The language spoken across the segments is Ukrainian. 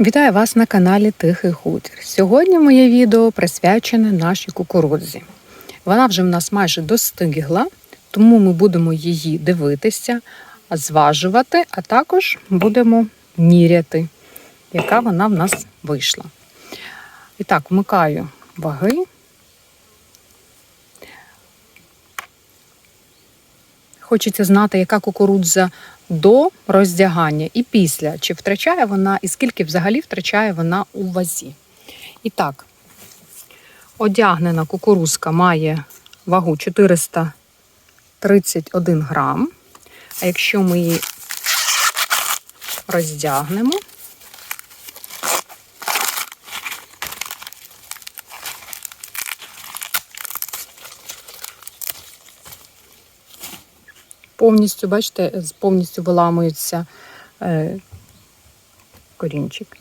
Вітаю вас на каналі Тихий Хутір. Сьогодні моє відео присвячене нашій кукурудзі. Вона вже в нас майже достигла, тому ми будемо її дивитися, зважувати, а також будемо міряти, яка вона в нас вийшла. І так, вмикаю ваги. Хочеться знати, яка кукурудза до роздягання і після, чи втрачає вона, і скільки взагалі втрачає вона у вазі. І так, одягнена кукурузка має вагу 431 грам. А якщо ми її роздягнемо, повністю, бачите, повністю виламується е, корінчик.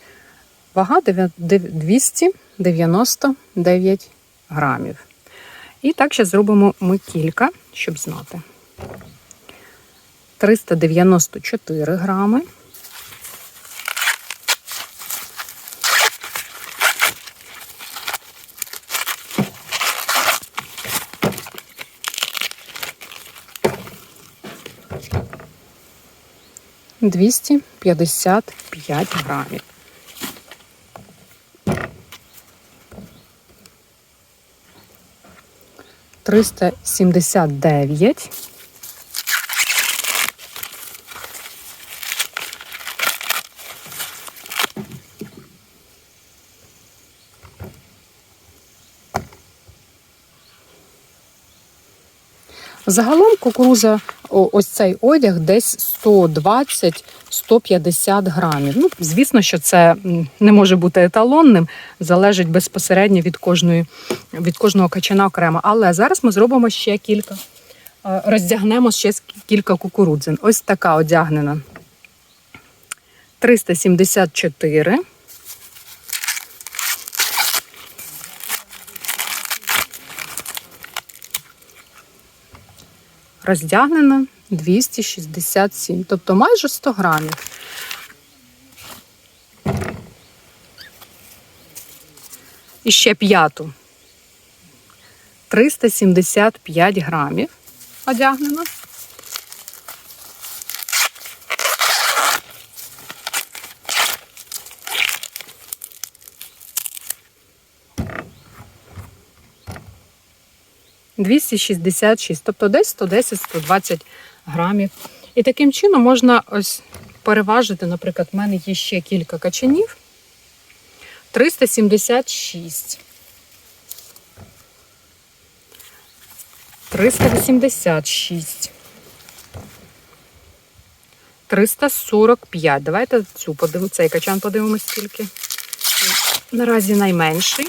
Вага 299 грамів. І так ще зробимо ми кілька, щоб знати. 394 грами. Двісті п'ятдесят п'ять грамів. Триста сімдесят дев'ять. Загалом кукуруза, ось цей одяг десь 120-150 грамів. Ну, звісно, що це не може бути еталонним, залежить безпосередньо від кожної від кожного качана окремо. Але зараз ми зробимо ще кілька, роздягнемо ще кілька кукурудзин. Ось така одягнена. 374. Роздягнена 267, тобто майже 100 грамів. І ще п'яту. 375 грамів одягнена. – 266, тобто десь 110-120 грамів. І таким чином можна ось переважити, наприклад, в мене є ще кілька качанів. 376. 386. 345. Давайте цю подивимо, цей качан подивимось скільки. Наразі найменший.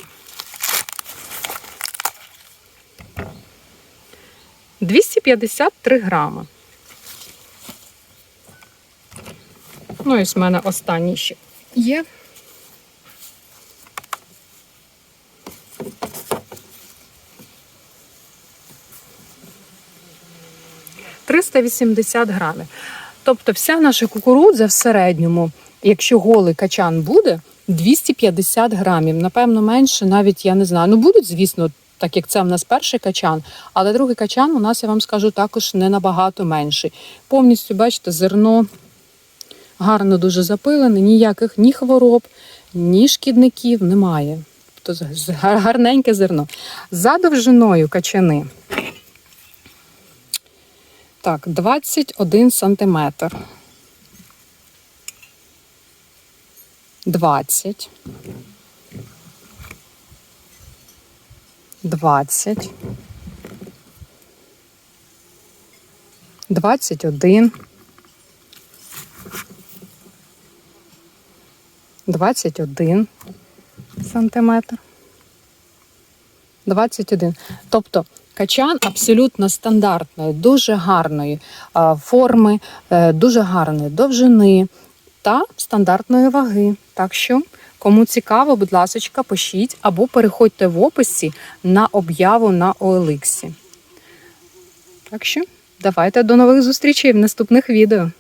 253 грами. Ну, і ось в мене останній ще є. Триста вісімдесят грамів. Тобто вся наша кукурудза в середньому, якщо голий качан буде, 250 грамів. Напевно, менше, навіть я не знаю. Ну, будуть, звісно, так як це в нас перший качан, але другий качан у нас, я вам скажу, також не набагато менший. Повністю, бачите, зерно гарно дуже запилене, ніяких ні хвороб, ні шкідників немає. Тобто гарненьке зерно. За довжиною качани. Так, 21 сантиметр. 20. 20. 21. 21 сантиметр. 21. Тобто качан абсолютно стандартної, дуже гарної форми, е, дуже гарної довжини та стандартної ваги. Так що, кому цікаво, будь ласка, пишіть або переходьте в описі на об'яву на OLX. Так що, давайте до нових зустрічей в наступних відео.